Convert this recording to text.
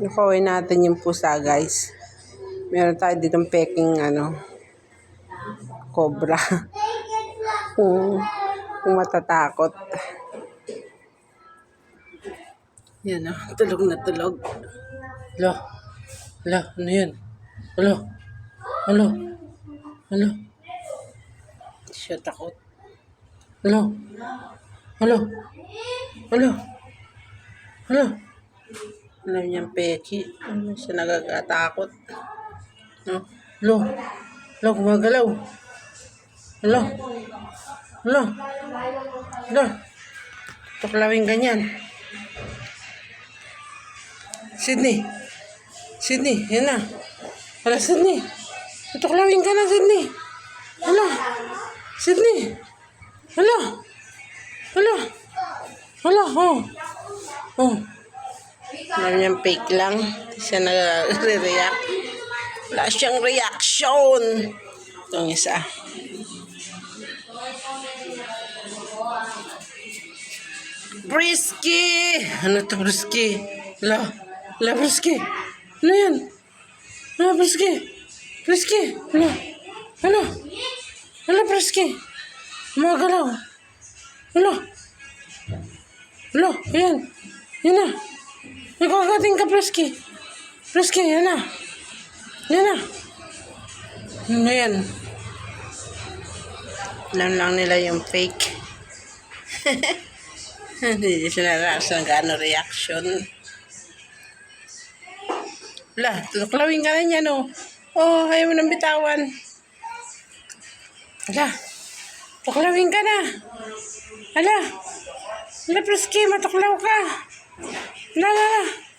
Nakawin natin yung pusa, guys. Meron tayo ditong peking, ano, cobra. kung, kung matatakot. Yan, oh. Tulog na tulog. Hala. Hala, ano yan? Hala. Hala. Hindi siya takot. Hala. Hala. Hala. Hala. Alam niyang peki. Ano siya nagagatakot. No? Hala. Hala, gumagalaw. Hala. Hala. Hala. Tuklawin ganyan. Sydney. Sydney, yan na. Hala, Sydney. Tutuklawin ka na, Sydney. Hala. Sydney. Hala. Hala. Hala, oh. Oh. Alam fake lang. Siya nagre-react. Wala siyang reaction. Itong isa. Brisky! Ano to, Brisky? La, la, Brisky. Ano yan? Ano, Brisky? Brisky. Ano? Ano? Ano, Brisky? Magalaw. Ano? Ano? Yan. Yan na. Nagkakating ka, Brisky. Brisky, yan na. Yan na. Ano? Alam lang nila yung fake. Hindi sila nasa gaano reaction. Wala, tutuklawin ka na niya, no? Oh, ayaw mo nang bitawan. Wala, tuklawin ka na. Wala, wala, Prisky, matuklaw ka. Wala, wala, wala.